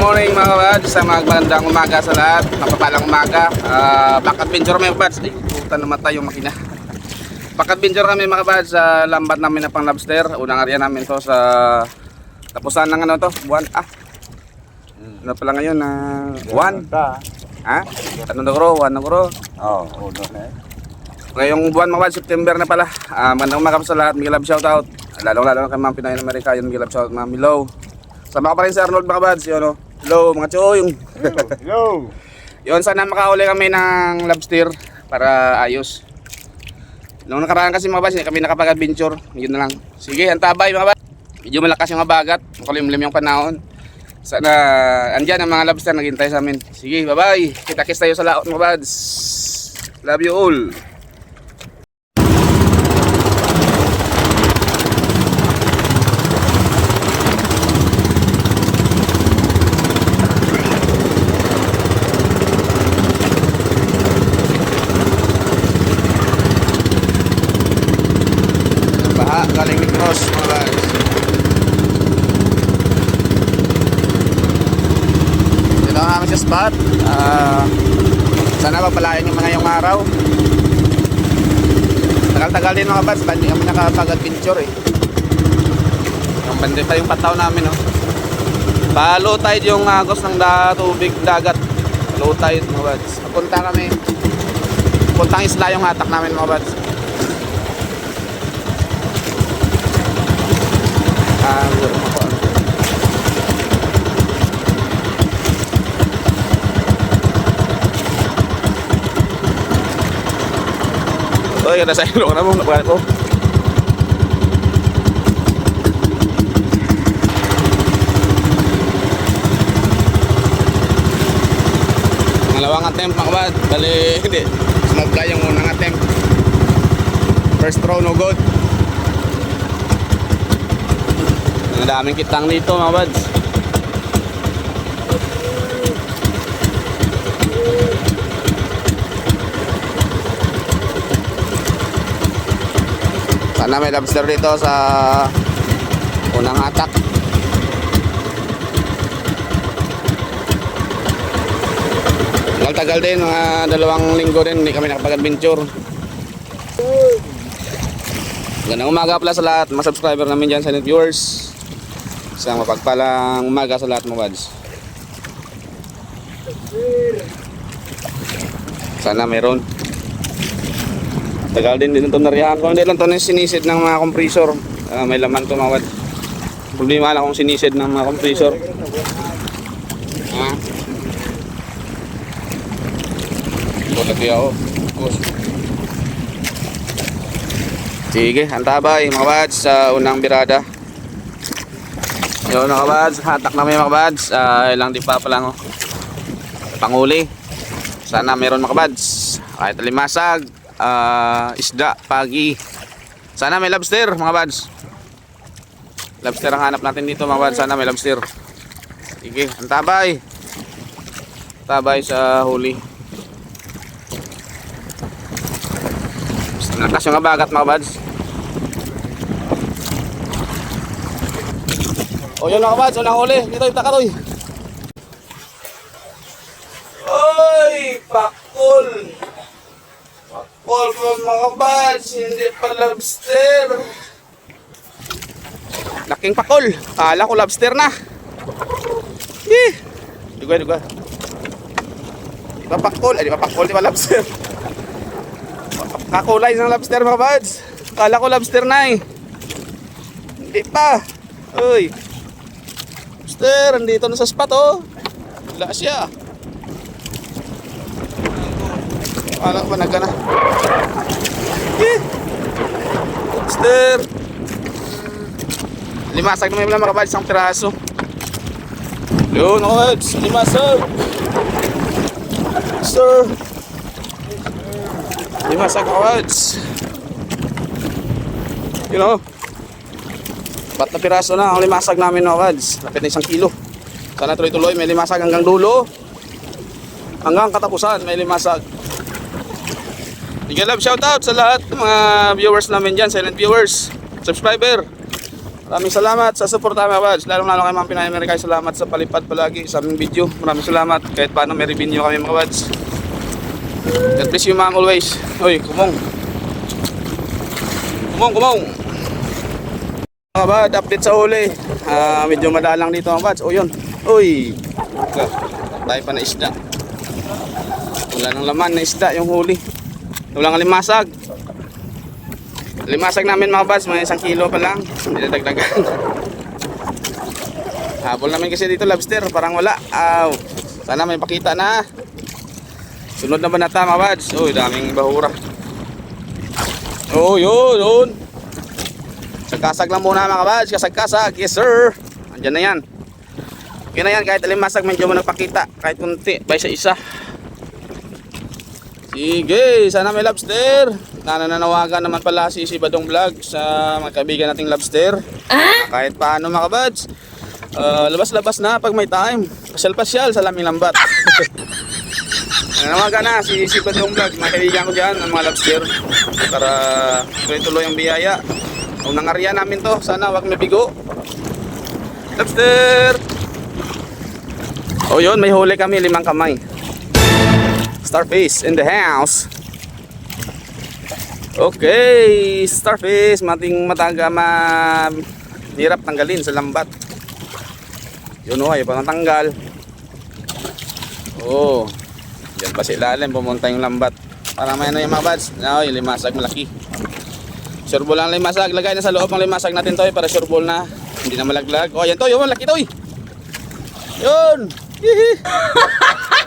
morning mga kabads, sa mga magandang umaga sa lahat, mapapalang umaga. Uh, back adventure mga kabads. Ay, puta namatay yung makina. Back adventure kami mga kabads sa lambat namin na pang lobster. Unang area namin to sa tapusan ng ano to, buwan. Ah, ano pala ngayon na one? Ha? Ano na kuro? One na kuro? Oo, na eh. Ngayong buwan mga kabads, September na pala. Uh, magandang umaga sa lahat, Miguel Love shoutout. Lalo lalo na kay Ma'am Pinoy America, yun Miguel Love shoutout, Ma'am Milow. Sama ko pa rin si Arnold mga kabads, yun o. Hello mga choyong. Hello! Yun, sana makauli kami ng lobster para ayos. Nung nakaraan kasi mga bas, hindi kami nakapag-adventure. Yun na lang. Sige, antabay mga bas. Medyo malakas yung abagat. Makulimlim yung panahon. Sana, andyan ang mga lobster naghintay sa amin. Sige, bye-bye. Kita-kits tayo sa laot mga bads. Love you all. Baha, galing ni Cross mga bads. Dito na kami sa spot. Ah, sana mapalain yung mga yung araw. Tagal-tagal din mga bads, hindi kami nakapag-adventure eh. Yung bandi pa yung pataw namin oh. Palo tide yung agos ng da, tubig dagat. Low tide mga bads. Papunta kami. Puntang isla yung hatak namin mga bads. Oh, kada sa ilong na mo, napalit ko. Pangalawang attempt mga kabad. Bali, hindi. Sumabla yung unang attempt. First throw, no good. Ang daming kitang dito mga bads. Sana may lobster dito sa unang atak. Tagal-tagal din, mga dalawang linggo din, hindi kami nakapag-adventure. Magandang umaga pala sa lahat, mga subscriber namin dyan, silent viewers. Isang mapagpalang umaga sa lahat mga buds. Sana meron. Tagal din din ito nariyahan ko. Hindi lang ito na sinisid ng mga compressor. Ah, may laman buds. Problema lang kung sinisid ng mga compressor. Ah. Bulat ako. Sige, antabay mga buds sa unang birada. Yun mga kabads, hatak namin mga kabads. Ah, ilang di pa lang oh. Panguli. Sana meron mga kabads. Kahit limasag, ah, isda, pagi. Sana may lobster mga kabads. Lobster ang hanap natin dito mga kabads. Sana may lobster. Sige, antabay. Tabay sa huli. Natas yung abagat mga kabads. O yun mga kabads, unang huli. Dito yung takaroy. Oy, pakul. Po mga kabads, hindi pa lobster. Laking pakul. Kala ko lobster na. Eh. Duga, duga. Di ba pakul? Eh, di ba pakul, di ba lobster? Kakulay ng lobster mga kabads. Kala ko lobster na eh. Hindi pa. Uy. Lobster, andito na sa spot oh. Wala siya. Wala ba nagana? Eh. Lobster. Limasag naman yung mga kabal, isang piraso. Yun, odds. Limasag. Sir. Limasag odds. You know. Ba't na piraso na ang limasag namin no? Lapit na isang kilo. Sana tuloy-tuloy, may limasag hanggang dulo. Hanggang katapusan, may limasag. Bigyan love shoutout sa lahat ng mga viewers namin dyan, silent viewers, subscriber. Maraming salamat sa suporta mga buds. Lalo lalo kay Ma'am Pinay America. Salamat sa palipad palagi sa aming video. Maraming salamat. Kahit paano may revenue kami mga buds. God bless you ma'am always. Uy, kumong. Kumong, kumong. Mga bad, update sa huli. Ah, medyo madalang dito mga buds. O yun. Uy. Tayo pa na isda. Wala nang laman na isda yung huli. Wala nga limasag. Limasag namin mga buds, may isang kilo pa lang. Hindi na dagdagan. Habol namin kasi dito lobster, parang wala. Aw. Sana may pakita na. Sunod na ba nata mga buds? Uy, daming bahura. Oh, yun, yun. Kasag lang muna mga buds, kasag-kasag. Yes sir. Andiyan na yan. Okay na yan, kahit alimasag medyo mo nagpakita. Kahit kunti, bay sa isa. Sige, sana may lobster. Nananawagan naman pala si si Badong Vlog sa mga kaibigan nating lobster. Kahit paano mga buds. Uh, labas-labas na pag may time. Pasyal-pasyal sa laming lambat. Nananawagan na si si Badong Vlog. Mga kaibigan ko dyan, ang mga lobster. Para tuloy-tuloy ang biyaya. Unang area namin to. Sana wag mabigo. Lobster! Oh yun, may huli kami, limang kamay. Starfish in the house. Okay, starfish, mating mataga ma hirap tanggalin sa lambat. Yun oh, ay tanggal. Oh. Diyan pa sa ilalim pumunta yung lambat. Para may ano yung mga buds. No, yung limasag malaki. Sure ball ang limasag. Lagay na sa loob ng limasag natin to eh, para sure na hindi na malaglag. Oh, yan to, yun, malaki to eh. Yun! Hihi!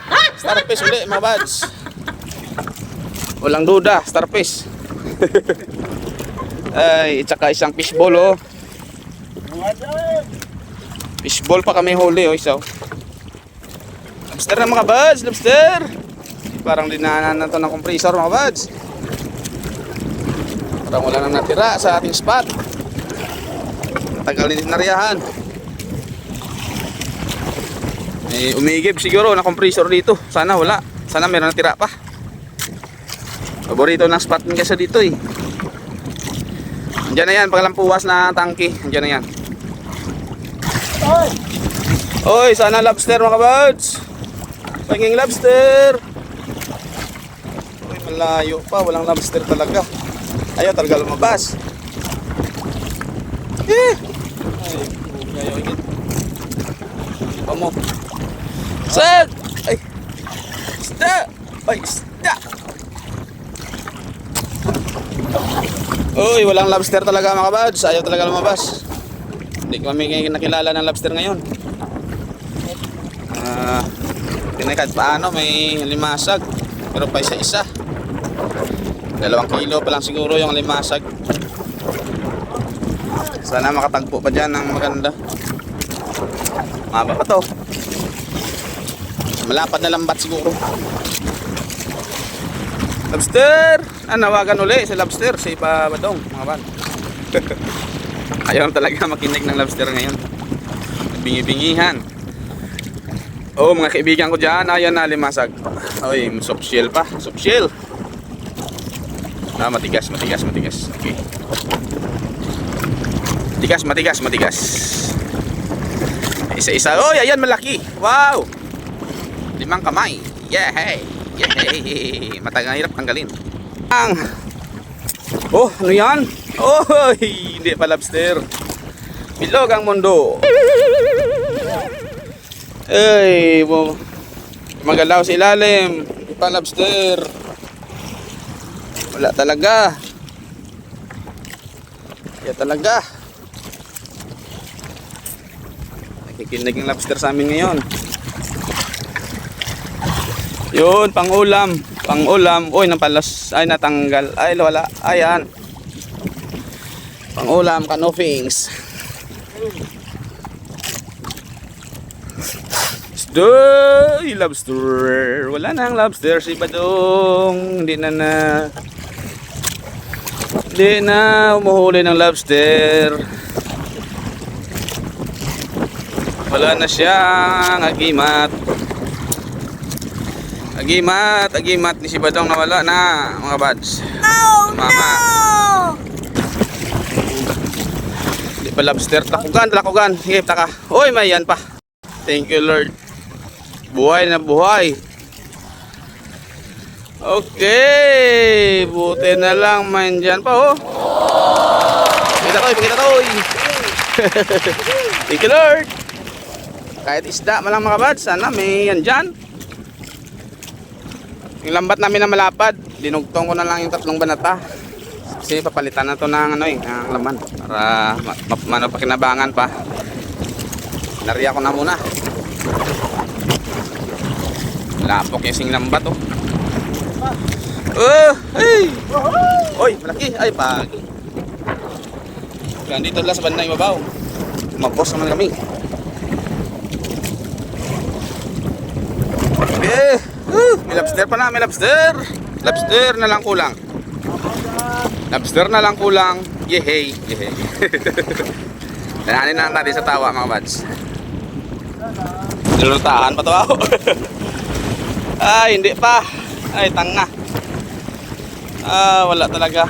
Starfish uli mga buds. Walang duda, starfish. Ay, tsaka isang fishball oh. Fishball pa kami huli oh, isaw. Lobster na mga buds, lobster. Parang dinanan na to ng compressor mga buds. Parang wala nang natira sa ating spot. Tagal din nariyahan. Eh, umigib siguro na compressor dito. Sana wala. Sana meron natira pa. Paborito ng spot ng kasi dito eh. Andiyan na yan, paglampuwas na tangke. Andiyan na yan. Oy, sana lobster mga buds. Panging lobster. Uy, malayo pa. Walang lobster talaga. Ayaw talaga lumabas. Eh! Ay, ayaw higit. Pa mo. Sir! Ay! Isda! Ay, isda! Uy, walang lobster talaga mga buds. Ayaw talaga lumabas. Hindi ko kami nakilala ng lobster ngayon. Ah, uh, kahit paano may limasag. Pero pa isa-isa. Dalawang kilo pa lang siguro yung limasag. Sana makatagpo pa dyan ng maganda. Maba pa to. Malapad na lambat siguro. Lobster! Ah, nawagan uli si lobster, Pa Badong, mga bag. Ayaw talaga makinig ng lobster ngayon. Bingi-bingihan. Oh, mga kaibigan ko dyan, ayan na limasag. Oy, soft shell pa, soft shell. Ah, matigas, matigas, matigas. Okay. Matigas, matigas, matigas. Isa-isa. Oh, ayan malaki. Wow! Limang kamay. Yeah, hey. Yeah, hey. Matagang hirap tanggalin. Ang Oh, ano yan? Oh, hindi pa lobster. Bilog ang mundo. Ay, mo. Magalaw sa ilalim. Pa lobster. Wala talaga. Kaya talaga. Nakikinig ng lobster sa amin ngayon. Yun, pangulam. Pangulam. Uy, napalas. Ay, natanggal. Ay, wala. Ayan. Pangulam, kanofings. Stoy, lobster. Wala na ang lobster si Badong. Hindi na na. Hindi na umuhuli ng lobster. Wala na siyang agimat. Agimat, agimat ni si Badong nawala na mga bads. Oh Mama. no! Di pa lobster. Takugan, takugan. Sige, taka. Uy, may yan pa. Thank you, Lord. Buhay na buhay. Okay. Buti na lang. May dyan pa, oh. Pakita to, pakita to. Thank you, Lord. Kahit isda man lang mga bads, sana may yan dyan. Yung lambat namin na malapad, dinugtong ko na lang yung tatlong banata. Kasi papalitan na to ng ano eh, ng laman para ma ma- mano pakinabangan pa. Nariya ko na muna. Lapok yung sing lambat oh. Oh, hey! Oy, malaki. Ay, pagi. Yan dito lang sa bandang ibabaw. Mapos naman kami. Eh, uh, may lobster pa na, may lobster. Lobster na lang kulang. Lobster na lang kulang. Yehey, yehey. Dananin na natin sa tawa mga bads. Nilutahan pa to ako. Ay, hindi pa. Ay, tanga. Ah, wala talaga.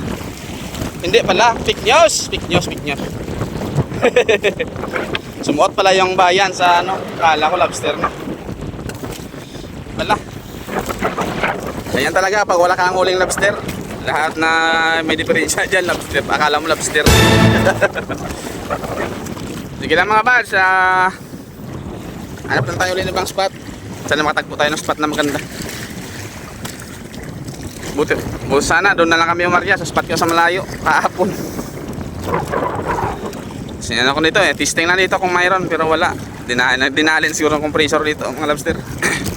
Hindi pala. Fake news. Fake news, fake news. Sumuot pala yung bayan sa ano. Kala ko lobster na. Wala. Ganyan talaga pag wala kang huling lobster. Lahat na may diferensya dyan, lobster. Akala mo lobster. Sige lang mga bads. Ah, hanap lang tayo ulit ng ibang spot. Sana makatagpo tayo ng spot na maganda. Buti, buti sana doon na lang kami umarya sa spot ko sa malayo kahapon. Sinano ko nito eh, testing na dito kung mayroon pero wala. Dinalin, dinalin siguro ng compressor dito mga lobster.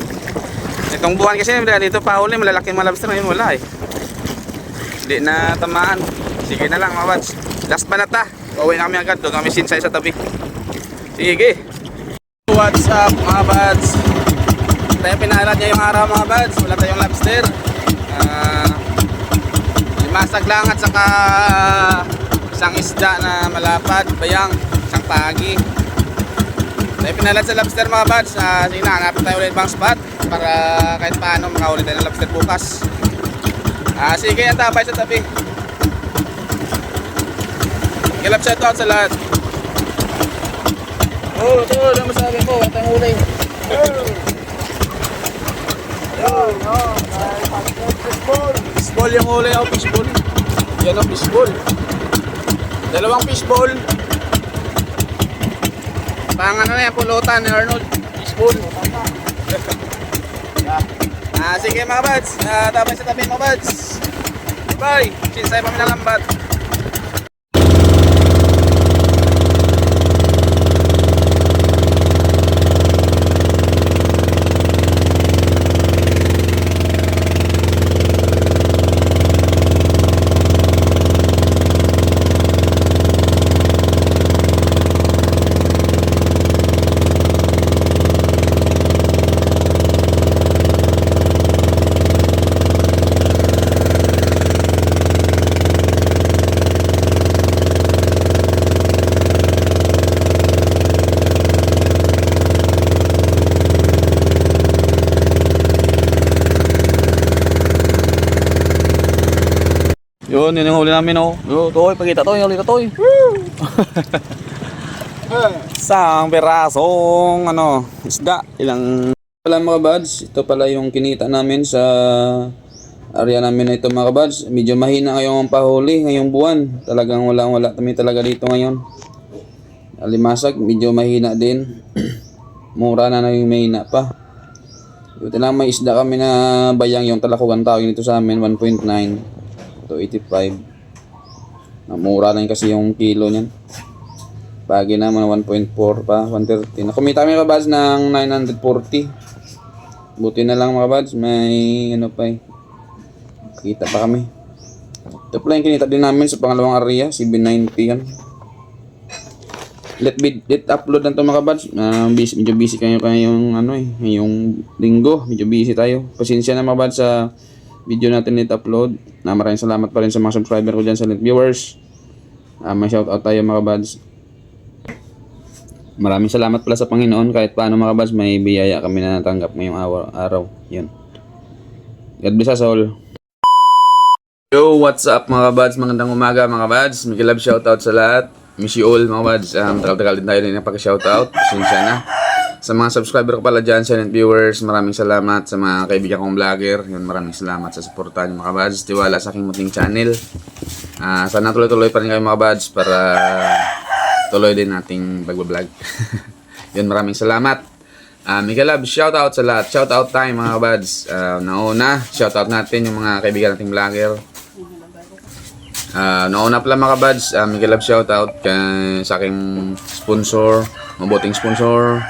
Itong buwan kasi dito pahuli malalaki mga lobster ngayon wala eh. Hindi na tamaan. Sige na lang mga bads. Last banata. Uwi na kami agad. Doon kami sinsay sa tabi. Sige. What's up mga bads? Tayo pinalad niya yung araw mga bads. Wala tayong lobster. Ah, limasag lang at saka isang isda na malapad, bayang, isang pagi. Tayo pinalad sa lobster mga bads. Ah, sige na, hanapin tayo ulit bang spot para kahit paano makahuli tayo ng lobster bukas. Ah, sige, ang tabay sa tabi. Gilap shout out sa lahat. Oh, ito, ano masabi mo? Wala tayong huli. Fishball yung huli ako, fishball. Yan ang fishball. Dalawang fishball. Pang ano na yan, pulutan ni Arnold. Fishball. ah, sige mga bads. Ah, tabay sa tabi mga bads. Bye. Sinsay pa ng Yun, yun yung huli namin oh. Yo, toy, pakita toy, huli ka toy. Isang perasong ano, isda, ilang pala mga buds, ito pala yung kinita namin sa area namin na ito mga buds. Medyo mahina ngayong ang pahuli ngayong buwan. Talagang wala wala kami talaga dito ngayon. Alimasag, medyo mahina din. Mura na na yung mahina pa. Buti lang may isda kami na bayang yung talakugan tawag nito sa amin, 1.9 to 85. Namura lang kasi yung kilo niyan. Pagi naman 1.4 pa, 130. Nakumita kami mga buds ng 940. Buti na lang mga buds, may ano pa eh. Kita pa kami. Ito pala yung kinita din namin sa pangalawang area, CB90 yan. Let be let upload na mga buds. Ah, busy, medyo busy kayo kayong ano eh, ngayong linggo, medyo busy tayo. Pasensya na mga buds sa video natin net upload. Na maraming salamat pa rin sa mga subscriber ko dyan sa net viewers. Ah, may shout out tayo mga buds. Maraming salamat pala sa Panginoon kahit paano mga buds may biyaya kami na natanggap ngayong araw. araw. Yun. God bless us all. Yo, what's up mga buds? Magandang umaga mga buds. May love shoutout sa lahat. Miss you all mga buds. Um, tagal-tagal din tayo din napag-shoutout. Pasensya na. Sa mga subscriber ko pala dyan, silent viewers, maraming salamat. Sa mga kaibigan kong vlogger, yun, maraming salamat sa suporta niyo mga buds. Tiwala sa aking muting channel. Ah, sana tuloy-tuloy pa rin kayo mga buds para tuloy din nating pagbablog. yun, maraming salamat. Ah, Miguel Lab, shoutout sa lahat. Shoutout time mga buds. Ah, nauna, shoutout natin yung mga kaibigan nating vlogger. Ah, nauna pala mga buds, uh, Miguel Lab shoutout kay sa aking sponsor, mabuting sponsor,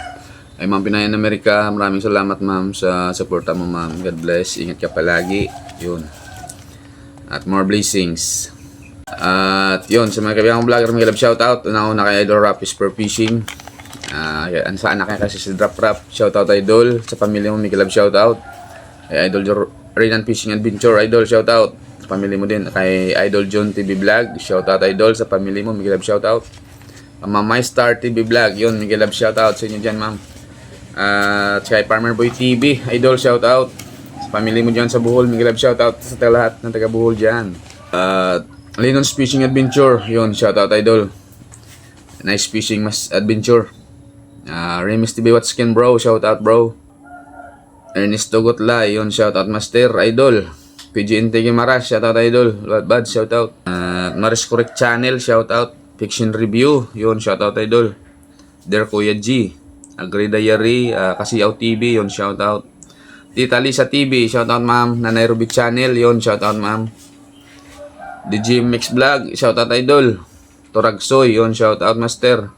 ay Ma'am Pinayan Amerika. Maraming salamat ma'am sa suporta mo ma'am. God bless. Ingat ka palagi. Yun. At more blessings. At yun, sa mga kaibigan kong vlogger, Miguel Lab shoutout. Una-una kay Idol Rap Whisper Fishing. Ah, uh, sa anak niya kasi si Drop Rap. Shoutout Idol. Sa pamilya mo, Miguel Lab shoutout. Kay Idol Renan Fishing Adventure Idol shoutout. Sa pamilya mo din. Kay Idol John TV Vlog. Shoutout Idol. Sa pamilya mo, Miguel Lab shoutout. Uh, Ma'am My Star TV Vlog. Yun, Miguel Lab shoutout sa inyo dyan, ma'am. At kay Farmer Boy TV, idol shoutout. Sa family mo dyan sa Bohol, Miguel Lab shoutout sa taga lahat ng taga Bohol dyan. At Linon's Fishing Adventure, yun, shoutout idol. Nice fishing mas adventure. Uh, Remis TV What's Skin bro, shoutout bro. Ernesto Gotla, yun, shoutout master, idol. PG Intege Maras, shoutout idol. Bad, bad shoutout. At Maris Correct Channel, shoutout. Fiction Review, yun, shoutout idol. Der Kuya G. Agri Diary, uh, Kasiyaw TV, yon shout out. Tita Lisa TV, shout out ma'am. Nanay Ruby Channel, yon shout out ma'am. DJ Mix Vlog, shout out idol. Toragsoy, yon shout out master.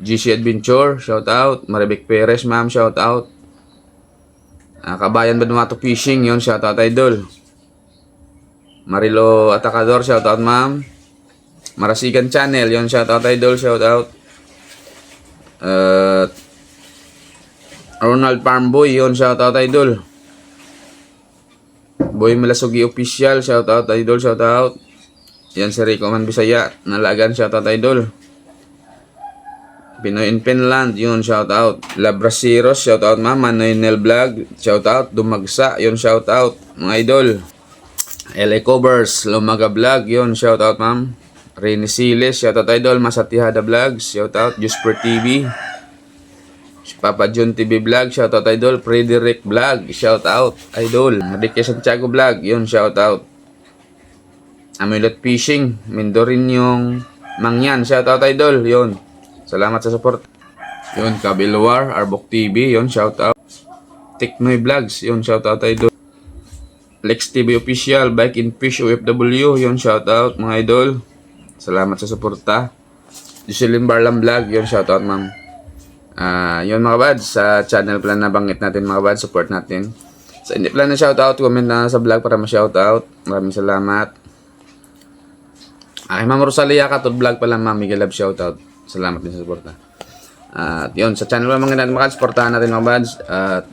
GC Adventure, shout out. Maribek Perez, ma'am, shout out. Uh, Kabayan Badumato Fishing, yon shout out idol. Marilo Atacador, shout out ma'am. Marasigan Channel, yon shout out idol, shout out. Uh, Ronald Farmboy, yun, shoutout idol. Boy Malasugi Official, shoutout idol, shoutout. Yan si Rico Man Bisaya, nalagan, shoutout idol. Pinoy in Finland, yun, shoutout. Labrasiros, shoutout ma'am. Manoy Nel Vlog, shoutout. Dumagsa, yun, shoutout. Mga idol. LA Covers, Lumaga Vlog, yun, shoutout ma'am. Rene Siles, shoutout idol, Masatihada Vlogs, shoutout, Jusper TV, Papa John TV Vlog, shoutout idol, Frederick Vlog, shoutout idol, Ricky Santiago Vlog, yun, shoutout. Amulet Fishing, Mindorin yung Mangyan, shoutout idol, yun. Salamat sa support. Yun, Kabilwar, Arbok TV, yun, shoutout. Tiknoy Vlogs, yun, shoutout idol. Lex TV Official, Bike in Fish OFW, yun, shoutout mga idol. Salamat sa suporta. Jocelyn Barlam Vlog, yun, shoutout ma'am. Ah, yun mga buds, sa channel pala na banggit natin mga buds, support natin. Sa hindi pala na shoutout, comment na sa vlog para ma-shoutout. Maraming salamat. Ay, Ma'am Rosalia Katod Vlog pala, Ma'am Miguel Love shoutout. Salamat din sa suporta. At yun, sa channel mga mga buds, supportahan natin mga buds. At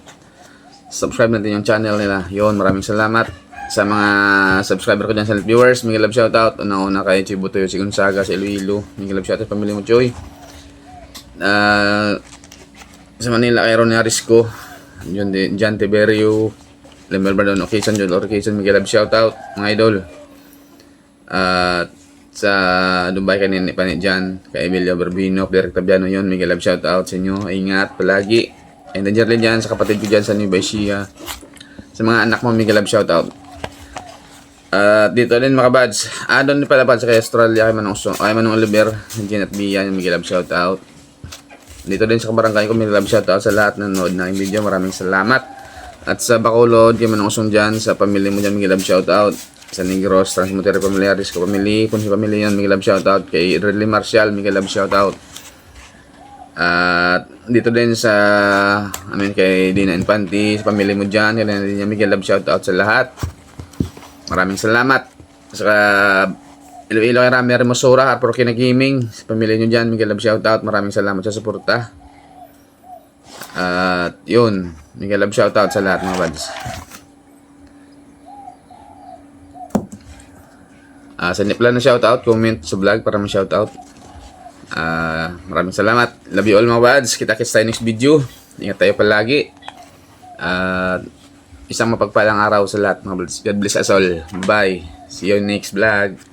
subscribe natin yung channel nila. Yun, maraming salamat sa mga subscriber ko dyan sa viewers. Miguel Love shoutout. Una-una kay Chibutoyo, si Gonzaga, si Iloilo. Miguel Love shoutout, pamilya mo, Choy. Ah, sa Manila, kay Ronnie Arisco. Yun din, John Tiberio. Lemel Bardon, occasion, Joel Occasion, Miguel Love shoutout, mga idol. At sa Dubai kanina pa ni Jan, kay Emilio Barbino, Derek Tabiano yun, Miguel Love shoutout sa inyo. Ingat palagi. And then Jerlyn dyan, sa kapatid ko dyan sa New Baisia. Sa mga anak mo, Miguel Love shoutout. At dito din mga buds. Ah, doon pala buds kay Australia, kay Manong, kay Manong Oliver, Jen at Bia, yung Miguel Love shoutout. Dito din sa kabarangay ko, Miguel Love shoutout sa lahat na nanood ng video. Maraming salamat. At sa Bacolod, kay Manong Usong dyan, sa pamilya mo dyan, Miguel Love shoutout. Sa Negros, Transmutero Familiaris, ko pamilya, kung si pamilya yan, Miguel Love shoutout. Kay Ridley Marcial, Miguel Love shoutout. At dito din sa, I mean, kay Dina Infante, sa pamilya mo dyan, kaya din niya Miguel Love shoutout sa lahat. Maraming salamat. Saka Iloilo kay Rami Hermosura, Harper Kina Gaming, sa pamilya nyo dyan, Miguel Love shoutout. Maraming salamat sa suporta. At yun, Miguel Love shoutout sa lahat mga buds. Ah, sa nipla na shoutout, comment sa vlog para ma-shoutout. Ah, maraming salamat. Love you all mga buds. Kita-kits tayo next video. Ingat tayo palagi. At isang mapagpalang araw sa lahat mga. God bless us all. Bye. See you next vlog.